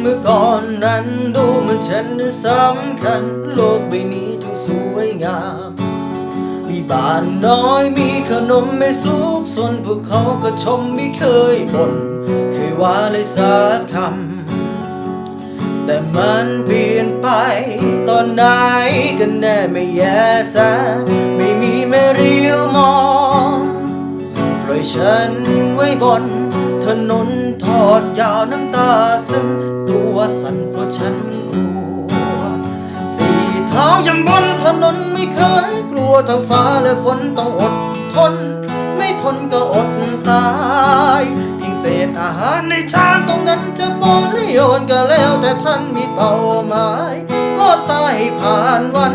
เมื่อก่อนนั้นดูเหมือนฉันนั้นสำคัญ โลกใบนี้ทั้งสวยงาม มีบ้านน้อยมีขนมไม่สุกส่วนพวกเขาก็ชมไม่เคยบ่นเคยว่าเลยสักคำ แต่มันเปลี่ยนไปตอนไหนกันแน่ไม่แย่ซะไม่มีแม่เรียวมองปล่อยฉันไว้บนถนน อดยาวน้ำตาซึมตัวสั่นเพราะฉันกลัว สี่เท้ายังบนถนนไม่เคยกลัวทั้งฟ้าและฝนต้องอดทน ไม่ทนก็อดตายเพียงเศษอาหารในชามตรงนั้นจะบนหรือโยนก็แล้วแต่ท่านมีเป้าหมายรอดตายผ่านวัน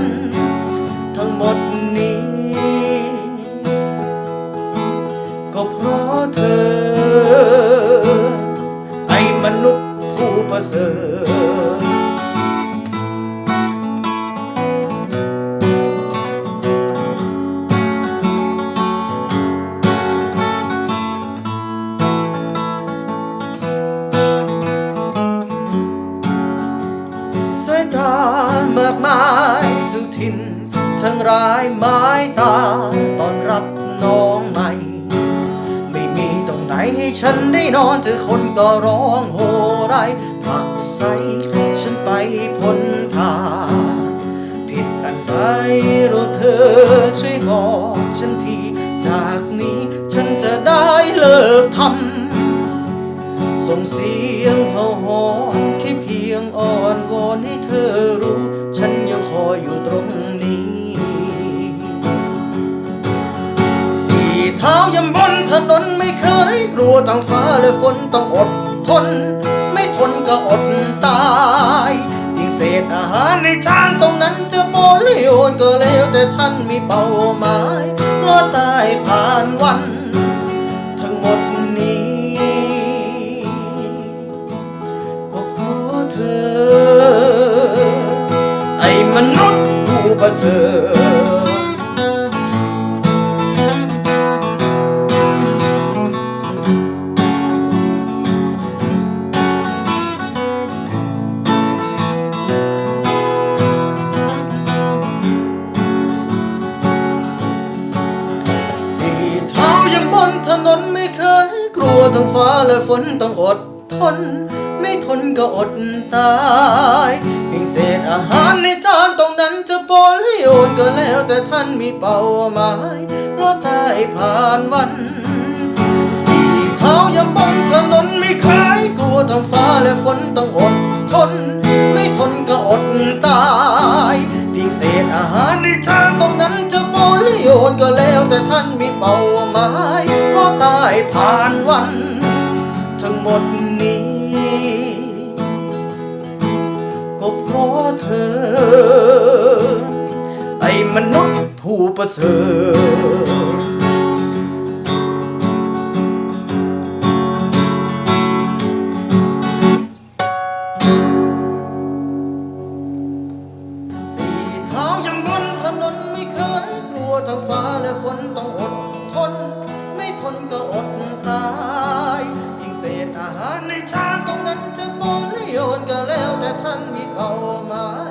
ทั้งร้ายไม้ตาตอนรับน้องใหม่ ไม่มีตรงไหนให้ฉันได้นอนเธอคนก็ร้องโหไรผักใสฉันไปพ้นทางผิดอันใดรู้เธอช่วยบอกฉันทีจากนี้ฉันจะได้เลิกทำส่งเสียงเห่าหอนแค่เพียงอ้อนวอนให้เธอรู้ เท้ายังบนถนนไม่เคยกลัวทั้งฟ้าและฝนต้องอดทน ไม่ทนก็อดตายเพียงเศษอาหารในจานตรงนั้นจะโมหรือโยนก็แล้วแต่ท่านมีเป้าหมายรอตายผ่านวัน ทั้งหมดนี้ก็เพราะเธอ ไอ้มนุษย์ผู้ประเสริฐ ทั้งฟ้าและฝนต้องอดทน ไม่ทนก็อดตายเพียงเศษอาหารในจานตรงนั้นจะปนให้โยนก็แล้วแต่ท่านมีเป้าหมายรอดตายผ่านวัน สี่เท้ายังบนถนนไม่เคยกลัวทั้งฟ้าและฝนต้องอดทน ไม่ทนก็อดตายเพียงเศษอาหารในชามตรงนั้นจะโมหรือโยนก็แล้วแต่ท่านมีเป้าหมาย มนุษย์ผู้ประเสริฐสี่เท้ายังบนถนนไม่เคยกลัวทั้งฟ้าและฝนต้องอดทน ไม่ทนก็อดตายเพียงเศษอาหารในชามตรงนั้นจะบนหรือโยนก็แล้วแต่ท่านมีเป้าหมาย